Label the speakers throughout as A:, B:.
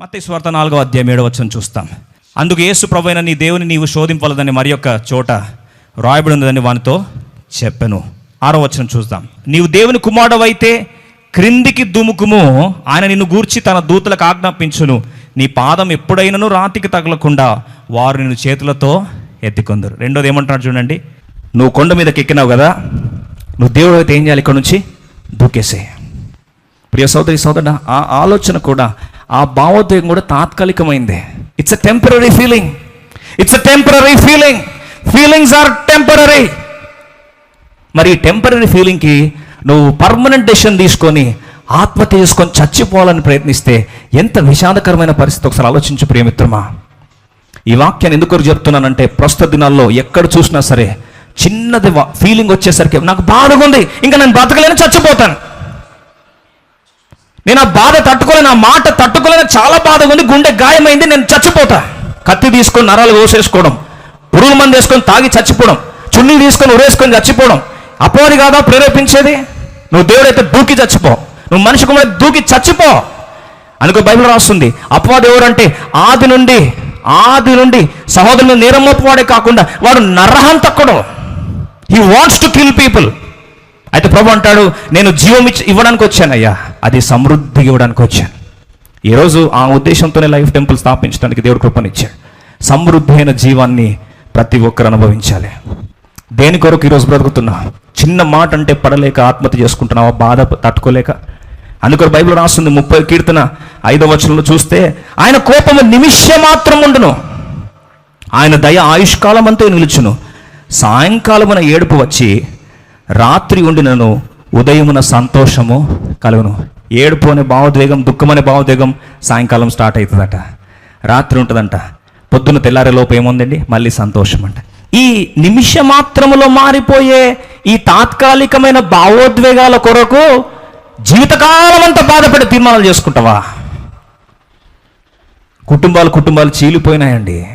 A: మత్తే స్వార్థ నాలుగో అధ్యాయం ఏడవచ్చని చూస్తాం. అందుకు యేసు ప్రభైన నీ దేవుని నీవు శోధింపలదని మరి యొక్క చోట రాయబడి ఉన్నదని వానితో చెప్పెను. ఆరో వచ్చిన చూద్దాం. నీవు దేవుని కుమారుడవైతే క్రిందికి దుముకుము. ఆయన నిన్ను గూర్చి తన దూతలకు ఆజ్ఞాపించును. నీ పాదం ఎప్పుడైనను రాతికి తగలకుండా వారు నిన్ను చేతులతో ఎత్తుకొందరు. రెండోది ఏమంటున్నాడు చూడండి. నువ్వు కొండ మీదకి ఎక్కినావు కదా? నువ్వు దేవుడు అయితే ఏం చేయాలి ఇక్కడ నుంచి? దూకేసే ప్రియ సోదరి సోదర ఆ ఆలోచన కూడా ఆ భావోద్వేగం కూడా తాత్కాలికమైంది. It's a temporary feeling it's a temporary feeling feelings are temporary మరి ఈ టెంపరీ ఫీలింగ్కి నువ్వు పర్మనెంట్ డెసిషన్ తీసుకొని ఆత్మహత్య చేసుకొని చచ్చిపోవాలని ప్రయత్నిస్తే ఎంత విషాదకరమైన పరిస్థితి? ఒకసారి ఆలోచించు ప్రియమిత్రమా ఈ వాక్యాన్ని ఎందుకు చెప్తున్నానంటే ప్రస్తుత దినాల్లో ఎక్కడ చూసినా సరే చిన్నది ఫీలింగ్ వచ్చేసరికి నాకు బాధగా ఉంది. ఇంకా నేను బతకలేని చచ్చిపోతాను. నేను ఆ బాధ తట్టుకోలేను ఆ మాట తట్టుకోలేను. చాలా బాధగా ఉంది గుండె గాయమైంది నేను చచ్చిపోతా. కత్తి తీసుకొని నరాలు కోసేసుకోవడం పురుగుల మంది వేసుకొని తాగి చచ్చిపోవడం చున్నీ తీసుకొని ఉరేసుకొని చచ్చిపోవడం. అపోని కాదా ప్రేరేపించేది? నువ్వు దేవుడైతే దూకి చచ్చిపో. నువ్వు మనిషి కూడా దూకి చచ్చిపో. అనుకో బైబిల్ రాస్తుంది. అపవాది ఎవరంటే ఆది నుండి ఆది నుండి సహోదరుని నేరమోపవాడే కాకుండా వాడు నరహంతకుడు. He wants to kill people అయితే ప్రభు అంటాడు నేను జీవం ఇచ్చి ఇవ్వడానికి వచ్చానయ్యా. అది సమృద్ధికి ఇవ్వడానికి వచ్చాను. ఈరోజు ఆ ఉద్దేశంతోనే లైఫ్ టెంపుల్ స్థాపించడానికి దేవుడు కృపనిచ్చాడు. సమృద్ధి అయిన జీవాన్ని ప్రతి ఒక్కరు అనుభవించాలి. దేని కొరకు ఈరోజు బ్రతుకుతున్నా? చిన్న మాట అంటే పడలేక ఆత్మహత్య చేసుకుంటున్నావా? బాధ తట్టుకోలేక? అందుకొర బైబిల్ రాస్తుంది ముప్పై కీర్తన ఐదవ వచనంలో చూస్తే ఆయన కోపము నిమిషం మాత్రం ఉండును. ఆయన దయ ఆయుష్కాలం అంతా నిలుచును. సాయంకాలమున ఏడుపు వచ్చి రాత్రి ఉండి నన్ను ఉదయమున సంతోషము కలుగును. ఏడుపు అనే భావోద్వేగం దుఃఖం అనే భావోద్వేగం సాయంకాలం స్టార్ట్ అవుతుందట. రాత్రి ఉంటుందంట. పొద్దున్న తెల్లారేలోపు ఏముందండి? మళ్ళీ సంతోషం అంట ఈ నిమిష మాత్రములో మారిపోయే ఈ తాత్కాలికమైన భావోద్వేగాల కొరకు జీవితకాలం అంతా బాధపడి తీర్మానాలు చేసుకుంటావా? కుటుంబాలు కుటుంబాలు చీలిపోయినాయండి.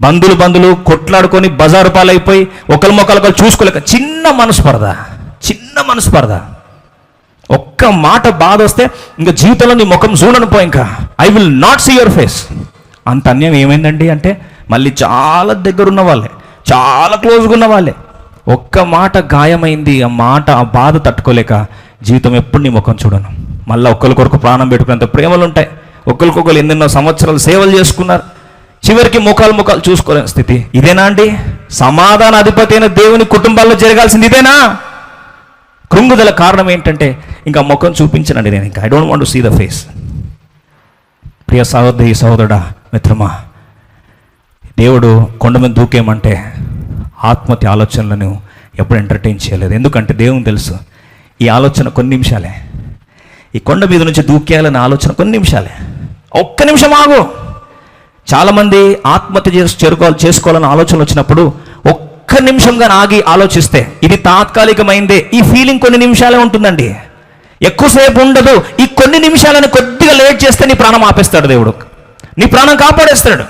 A: బంధులు బంధులు కొట్లాడుకొని బజారు పాలైపోయి ఒకరి మొక్కలు చూసుకోలేక చిన్న మనస్పర్ధ చిన్న మనస్పర్ధ. ఒక్క మాట బాధ వస్తే ఇంకా జీవితంలో నీ ముఖం చూడనుపో ఇంకా. I will not see your face అంత అన్యం ఏమైందండి అంటే మళ్ళీ చాలా దగ్గర ఉన్న వాళ్ళే చాలా క్లోజ్గా ఉన్న వాళ్ళే. ఒక్క మాట గాయమైంది ఆ మాట ఆ బాధ తట్టుకోలేక జీవితం ఎప్పుడు నీ ముఖం చూడను. మళ్ళీ ఒకరి కొరకు ప్రాణం పెట్టుకునేంత ప్రేమలు ఉంటాయి ఒకరికొకరు ఎన్నెన్నో సంవత్సరాలు సేవలు చేసుకున్నారు. చివరికి ముఖాలు ముఖాలు చూసుకోలేని స్థితి. ఇదేనా అండి? సమాధాన అధిపతి అయిన దేవుని కుటుంబాల్లో జరగాల్సింది ఇదేనా? కృంగుదల కారణం ఏంటంటే ఇంకా ముఖం చూపించనండి నేను ఇంకా. I don't want to see the face ప్రియ సహోదరి సహోదరుడా మిత్రమా దేవుడు కొండ మీద దూకేమంటే ఆత్మహత్య ఆలోచనలను ఎప్పుడు ఎంటర్టైన్ చేయలేదు. ఎందుకంటే దేవుని తెలుసు ఈ ఆలోచన కొన్ని నిమిషాలే. ఈ కొండ మీద నుంచి దూకేయాలనే ఆలోచన కొన్ని నిమిషాలే. ఒక్క నిమిషం ఆగు. చాలామంది ఆత్మహత్య చేసి చేరుకోవాలి చేసుకోవాలని ఆలోచన వచ్చినప్పుడు ఒక్క నిమిషంగా ఆగి ఆలోచిస్తే ఇది తాత్కాలికమైందే. ఈ ఫీలింగ్ కొన్ని నిమిషాలే ఉంటుందండి. ఎక్కువసేపు ఉండదు. ఈ కొన్ని నిమిషాలను కొద్దిగా లేట్ చేస్తే నీ ప్రాణం ఆపేస్తాడు దేవుడు. నీ ప్రాణం కాపాడేస్తాడు.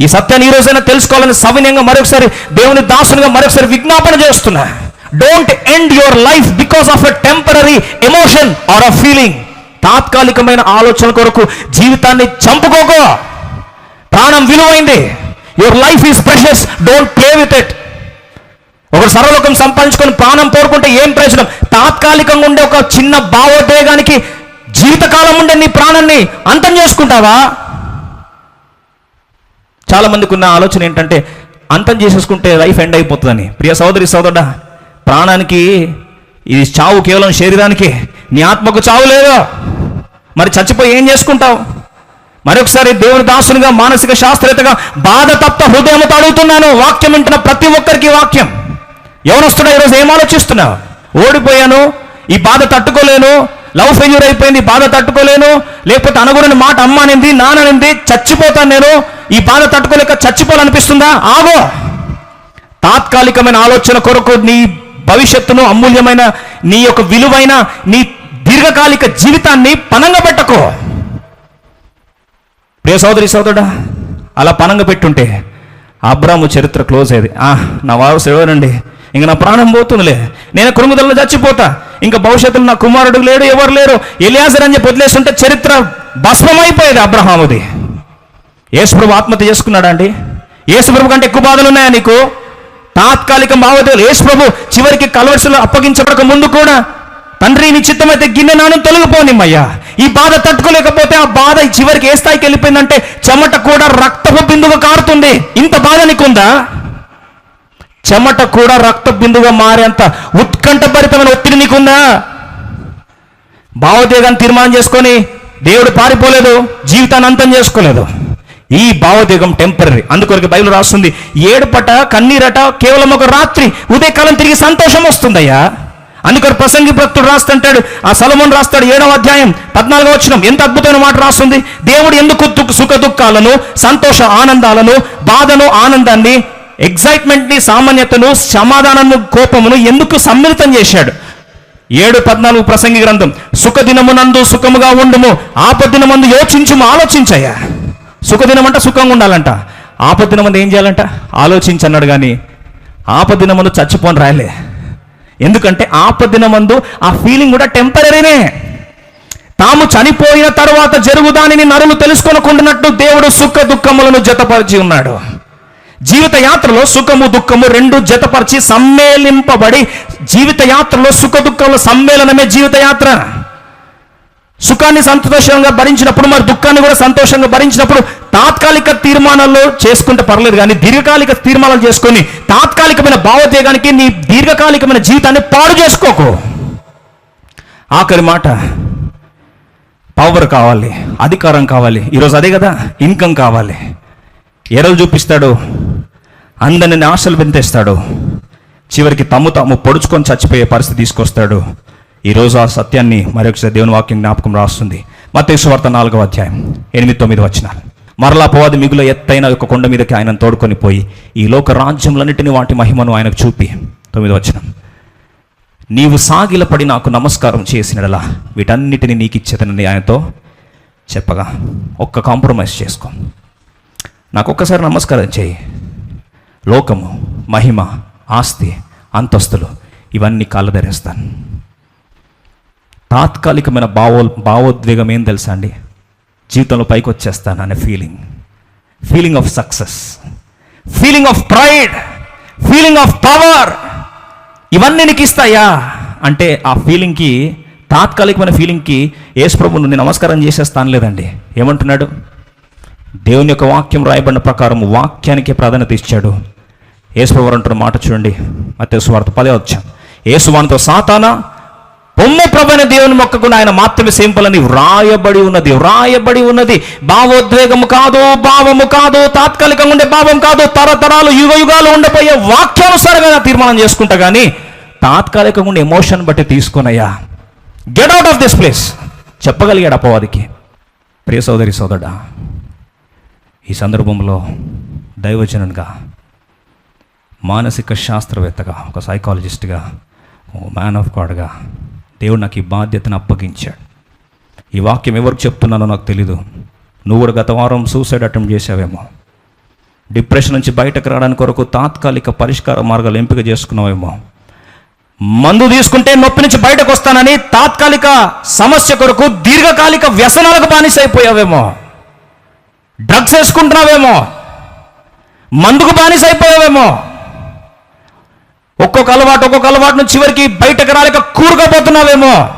A: ఈ సత్యాన్ని ఈ రోజైనా తెలుసుకోవాలని సవినయంగా మరొకసారి దేవుని దాసునిగా మరొకసారి విజ్ఞాపన చేస్తున్నా. Don't end your life because of a temporary emotion or a feeling తాత్కాలికమైన ఆలోచన కొరకు జీవితాన్ని చంపుకోకో. ప్రాణం విలువైంది. Your life is precious don't play with it ఒక సర్వలోకం సంపాదించుకొని ప్రాణం కోరుకుంటే ఏం ప్రయోజనం? తాత్కాలికంగా ఉండే ఒక చిన్న భావోద్వేగానికి జీవితకాలం ఉండే నీ ప్రాణాన్ని అంతం చేసుకుంటావా? చాలామందికి ఉన్న ఆలోచన ఏంటంటే అంతం చేసేసుకుంటే లైఫ్ ఎండ్ అయిపోతుందని. ప్రియ సోదరి సోదరుడా ప్రాణానికి ఇది చావు కేవలం శరీరానికి. నీ ఆత్మకు చావు లేదా? మరి చచ్చిపోయి ఏం చేసుకుంటావు? మరొకసారి దేవుని దాసునిగా మానసిక శాస్త్రవేత్తగా బాధ తప్ప హృదయంతో అడుగుతున్నాను. వాక్యం వింటున్న ప్రతి ఒక్కరికి వాక్యం. ఎవరొస్తున్నా ఈరోజు ఏం ఆలోచిస్తున్నావు? ఓడిపోయాను ఈ బాధ తట్టుకోలేను లవ్ ఫెయిల్యూర్ అయిపోయింది బాధ తట్టుకోలేను లేకపోతే అనగుడిని మాట అమ్మానింది నాననింది చచ్చిపోతాను నేను ఈ బాధ తట్టుకోలేక చచ్చిపోవాలనిపిస్తుందా? ఆగో! తాత్కాలికమైన ఆలోచన కొరకు నీ భవిష్యత్తును అమూల్యమైన నీ యొక్క విలువైన నీ దీర్ఘకాలిక జీవితాన్ని పనంగా పెట్టకో ప్రియ సోదరి సోదరుడా అలా పనంగా పెట్టుంటే అబ్రాము చరిత్ర క్లోజ్ అయ్యేది. ఆ నా వారు ఎవరండి? ఇంక నా ప్రాణం పోతుందిలే. నేను కృంగుదలలో చచ్చిపోతా. ఇంకా భవిష్యత్తులో నా కుమారుడు లేడు ఎవరు లేరు? ఎలియాజర్ అని చెప్పి వదిలేస్తుంటే చరిత్ర భస్మమైపోయేది అబ్రహాముది యేసుప్రభు ఆత్మహత్య చేసుకున్నాడా అండి? యేసుప్రభు కంటే ఎక్కువ బాధలు ఉన్నాయా నీకు? తాత్కాలిక మావోదేవులు యేసు ప్రభు చివరికి కలవరిసలో అప్పగించబడక ముందు కూడా తండ్రి నీ చిత్తమైతే గిన్నె నాను తొలగిపోనిమ్మయ్యా. ఈ బాధ తట్టుకోలేకపోతే ఆ బాధ చివరికి ఏ స్థాయికి వెళ్ళిపోయిందంటే చెమట కూడా రక్తపు బిందువు కారుతుంది. ఇంత బాధ నీకుందా? చెమట కూడా రక్త బిందుగా మారేంత ఉత్కంఠభరితమైన ఒత్తిడి నీకుందా? భావోద్వేగాన్ని తీర్మానం చేసుకొని దేవుడు పారిపోలేదు జీవితాన్ని అంతం చేసుకోలేదు. ఈ భావోద్వేగం టెంపరీ అందుకొరకు బైబిల్ రాస్తుంది ఏడుపట కన్నీరట కేవలం ఒక రాత్రి ఉదయకాలం తిరిగి సంతోషం వస్తుందయ్యా. అందుకొక ప్రసంగి భక్తుడు రాస్తుంటాడు ఆ సలమోన్ రాస్తాడు ఏడవ అధ్యాయం పద్నాలుగో వచ్చిన ఎంత అద్భుతమైన మాట రాస్తుంది? దేవుడు ఎందుకు సుఖ దుఃఖాలను సంతోష ఆనందాలను బాధను ఆనందాన్ని ఎగ్జైట్మెంట్ని సామాన్యతను సమాధానము కోపమును ఎందుకు సమ్మిళితం చేశాడు? ఏడు పద్నాలుగు ప్రసంగి గ్రంథం సుఖదినమునందు సుఖముగా ఉండుము ఆపదినమందు యోచించుము ఆలోచించయ్యా. సుఖదినం అంట సుఖంగా ఉండాలంట ఆపదినమందు ఏం చేయాలంట? ఆలోచించన్నాడు కానీ ఆపదినమందు చచ్చిపోని రాయలే. ఎందుకంటే ఆపదినమందు ఆ ఫీలింగ్ కూడా టెంపరీనే తాము చనిపోయిన తర్వాత జరుగుదానిని నరులు తెలుసుకొనకుండానట్టు దేవుడు సుఖ దుఃఖములను జతపరిచి ఉన్నాడు. జీవిత యాత్రలో సుఖము దుఃఖము రెండు జతపరిచి సమ్మేళింపబడి జీవిత యాత్రలో సుఖ దుఃఖముల సమ్మేళనమే జీవిత యాత్ర సుఖాన్ని సంతోషంగా భరించినప్పుడు మరి దుఃఖాన్ని కూడా సంతోషంగా భరించినప్పుడు తాత్కాలిక తీర్మానాల్లో చేసుకుంటే పర్లేదు కానీ దీర్ఘకాలిక తీర్మానాలు చేసుకొని తాత్కాలికమైన భావోద్వేగానికి నీ దీర్ఘకాలికమైన జీవితాన్ని పాడు చేసుకోకు. ఆఖరి మాట పవర్ కావాలి అధికారం కావాలి ఈరోజు అదే కదా ఇన్కమ్ కావాలి. ఎరలు చూపిస్తాడు అందరిని ఆశలు పెంతేస్తాడు చివరికి తమ్ము తాము పొడుచుకొని చచ్చిపోయే పరిస్థితి తీసుకొస్తాడు. ఈరోజు ఆ సత్యాన్ని మరొకసారి దేవుని వాక్యం జ్ఞాపకం రాస్తుంది. మత్తేసు వార్త నాలుగవ అధ్యాయం ఎనిమిది తొమ్మిది వచ్చిన మరలా పోవాది మిగులు ఎత్తైన ఒక కొండ మీదకి ఆయన తోడుకొని పోయి ఈ లోక రాజ్యములన్నిటిని వాటి మహిమను ఆయనకు చూపి. తొమ్మిది వచ్చిన నీవు సాగిలపడి నాకు నమస్కారం చేసినడలా వీటన్నిటిని నీకు ఇచ్చేదనని ఆయనతో చెప్పగా ఒక్క కాంప్రమైజ్ చేసుకో. నాకు ఒక్కసారి నమస్కారం చేయి. లోకము మహిమ ఆస్తి అంతస్తులు ఇవన్నీ కాళ్ళధరేస్తాను తాత్కాలికమైన భావో భావోద్వేగం ఏం తెలుసా అండి? జీవితంలో పైకి వచ్చేస్తాను అనే feeling feeling of success feeling of pride feeling of power ఇవన్నీ నీకు ఇస్తాయా? అంటే ఆ ఫీలింగ్కి తాత్కాలికమైన ఫీలింగ్కి యేసుప్రభు నుండి నమస్కారం చేసేస్తాను లేదండి. ఏమంటున్నాడు? దేవుని యొక్క వాక్యం రాయబడిన ప్రకారం వాక్యానికే ప్రాధాన్యత ఇచ్చాడు. యేసుప్రభు అంటున్న మాట చూడండి. మత్తే పదే వచ్చాం యేసువానితో సాతానా బొమ్మ ప్రభైన దేవుని మొక్కకుండా ఆయన మాత్రమే సింపులని వ్రాయబడి ఉన్నది వ్రాయబడి ఉన్నది. భావోద్వేగము కాదు భావము కాదు తాత్కాలికంగా ఉండే భావం కాదు తరతరాలు యుగ యుగాలు ఉండబోయే వాక్యానుసారంగా తీర్మానం చేసుకుంటా కానీ తాత్కాలికంగా ఉండే ఎమోషన్ బట్టి తీసుకునయ్యా. Get out of this place చెప్పగలిగాడు అపవాదికి. ప్రియ సోదరి సోదరుడా ఈ సందర్భంలో దైవజనునిగా మానసిక శాస్త్రవేత్తగా ఒక సైకాలజిస్ట్గా ఓ మ్యాన్ ఆఫ్ గాడ్గా దేవుడు నాకు ఈ బాధ్యతను అప్పగించాడు. ఈ వాక్యం ఎవరికి చెప్తున్నానో నాకు తెలీదు. నువ్వు కూడా గత వారం సూసైడ్ అటెంప్ట్ చేసావేమో డిప్రెషన్ నుంచి బయటకు రావడానికి కొరకు తాత్కాలిక పరిష్కార మార్గాలు ఎంపిక చేసుకున్నావేమో. మందు తీసుకుంటే నొప్పి నుంచి బయటకు వస్తానని తాత్కాలిక సమస్య కొరకు దీర్ఘకాలిక వ్యసనాలకు బానిసైపోయావేమో. డ్రగ్స్ వేసుకుంటున్నావేమో. మందుకు బానిసైపోయావేమో. అయిపోయావేమో ఒక్కొక్క అలవాటు ఒక్కొక్క అలవాటు నుంచి చివరికి బయటకు రాలేక కూరుకుపోతున్నావేమో.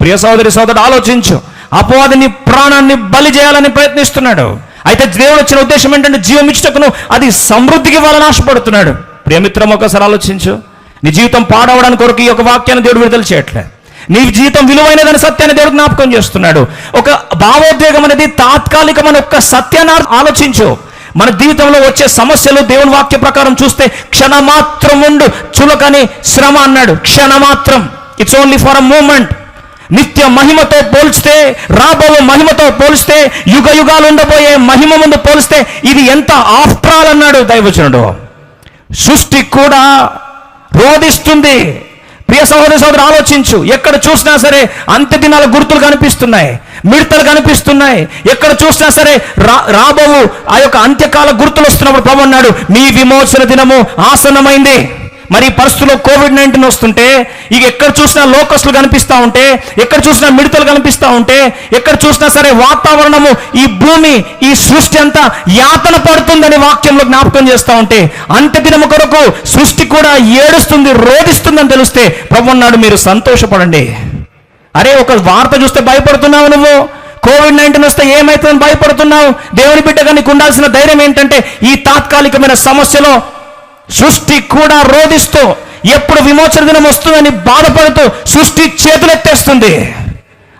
A: ప్రియ సోదరి సోదరుడు ఆలోచించు. అపవాదిని ప్రాణాన్ని బలి చేయాలని ప్రయత్నిస్తున్నాడు. అయితే దేవుడు వచ్చిన ఉద్దేశం ఏంటంటే జీవం ఇచ్చటకును అది సమృద్ధికి ఇవ్వాలని ఆశపడుతున్నాడు. ప్రియమిత్రం ఒకసారి ఆలోచించు. నీ జీవితం పాడవడానికి కొరకు ఈ యొక్క వాక్యాన్ని దేవుడు విడుదల చేయట్లేదు నీ జీవితం విలువైనదని సత్యాన్ని దేవుడు జ్ఞాపకం చేస్తున్నాడు. ఒక భావోద్వేగం అనేది తాత్కాలికమైన ఒక్క సత్యాన్ని ఆలోచించు. మన జీవితంలో వచ్చే సమస్యలు దేవుని వాక్య ప్రకారం చూస్తే క్షణమాత్రం ఉండు. చులకని శ్రమ అన్నాడు. క్షణమాత్రం. It's only for a moment నిత్య మహిమతో పోల్చితే రాబో మహిమతో పోలిస్తే యుగ యుగాలు ఉండబోయే మహిమ ముందు పోలిస్తే ఇది ఎంత ఆఫ్ట్రాల్ అన్నాడు దైవచనుడు సృష్టి కూడా రోధిస్తుంది. ప్రియ సహోదరి సోదరు ఆలోచించు. ఎక్కడ చూసినా సరే అంత్య దినాల గుర్తులు కనిపిస్తున్నాయి మిడతలు కనిపిస్తున్నాయి. ఎక్కడ చూసినా సరే రా రాబోవు ఆ యొక్క అంత్యకాల గుర్తులు వస్తున్నప్పుడు ప్రభు అన్నాడు మీ విమోచన దినము ఆసన్నమైంది. మరి పరిస్థితుల్లో కోవిడ్ నైన్టీన్ వస్తుంటే ఇక ఎక్కడ చూసినా లోకస్లు కనిపిస్తూ ఉంటే ఎక్కడ చూసినా మిడతలు కనిపిస్తూ ఉంటే ఎక్కడ చూసినా సరే వాతావరణము ఈ భూమి ఈ సృష్టి అంతా యాతన పడుతుందని వాక్యంలో జ్ఞాపకం చేస్తూ ఉంటే అంత్యదినము కొరకు సృష్టి కూడా ఏడుస్తుంది రోధిస్తుందని తెలిస్తే ప్రభు నాడు మీరు సంతోషపడండి. అరే ఒక వార్త చూస్తే భయపడుతున్నావు నువ్వు? కోవిడ్ నైన్టీన్ వస్తే ఏమైతుందని భయపడుతున్నావు? దేవుని బిడ్డగా నీకు ఉండాల్సిన ధైర్యం ఏంటంటే ఈ తాత్కాలికమైన సమస్యలో సృష్టి కూడా రోధిస్తూ ఎప్పుడు విమోచన దినం వస్తుందని బాధపడుతూ సృష్టి చేతులెత్తేస్తుంది.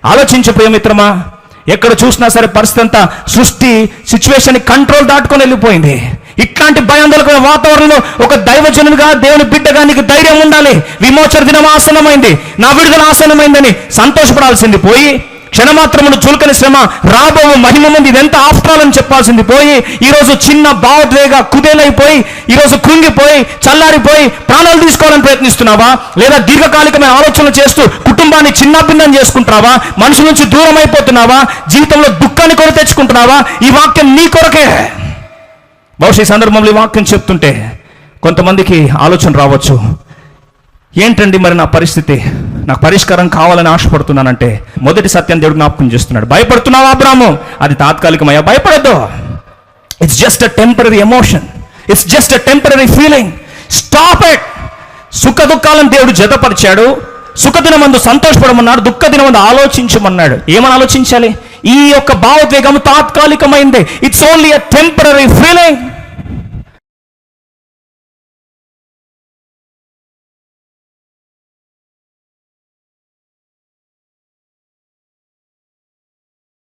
A: ఆలోచించు ప్రియమిత్రమా ఎక్కడ చూసినా సరే పరిస్థితి అంతా సృష్టి సిచ్యువేషన్ కంట్రోల్ దాటుకొని వెళ్ళిపోయింది. ఇట్లాంటి భయాందోళన వాతావరణంలో ఒక దైవజనుడిగా దేవుని బిడ్డగా నీకు ధైర్యం ఉండాలి. విమోచన దినం ఆసనమైంది నా విడుదల ఆసనమైందని సంతోషపడాల్సింది. పోయి క్షణమాత్రమును చులకని శ్రమ రాబో మహిమ మంది ఇదెంత ఆఫ్టర్ చెప్పాల్సింది? పోయి ఈరోజు చిన్న భావోద్వేగ కుదేలైపోయి ఈరోజు కృంగిపోయి చల్లారిపోయి ప్రాణాలు తీసుకోవాలని ప్రయత్నిస్తున్నావా? లేదా దీర్ఘకాలికమైన ఆలోచనలు చేస్తూ కుటుంబాన్ని చిన్నాభిన్నం చేసుకుంటున్నావా? మనుషుల నుంచి దూరం అయిపోతున్నావా జీవితంలో దుఃఖాన్ని కొర తెచ్చుకుంటున్నావా? ఈ వాక్యం నీ కొరకే. బహుశా ఈ సందర్భంలో ఈ వాక్యం చెప్తుంటే కొంతమందికి ఆలోచన రావచ్చు. ఏంటండి మరి నా పరిస్థితి? నాకు పరిష్కారం కావాలని ఆశపడుతున్నానంటే మొదటి సత్యం దేవుడు జ్ఞాపకం చేస్తున్నాడు. భయపడుతున్నావా అబ్రాము అది తాత్కాలికమయ్యా భయపడద్దు. It's just a temporary emotion it's just a temporary feeling stop it సుఖ దుఃఖాలను దేవుడు జతపరిచాడు. సుఖదినమందు సంతోషపడమన్నాడు దుఃఖ దినమందు ఆలోచించమన్నాడు. ఏమని ఆలోచించాలి? ఈ యొక్క భావోద్వేగం తాత్కాలికమైంది. It's only a temporary feeling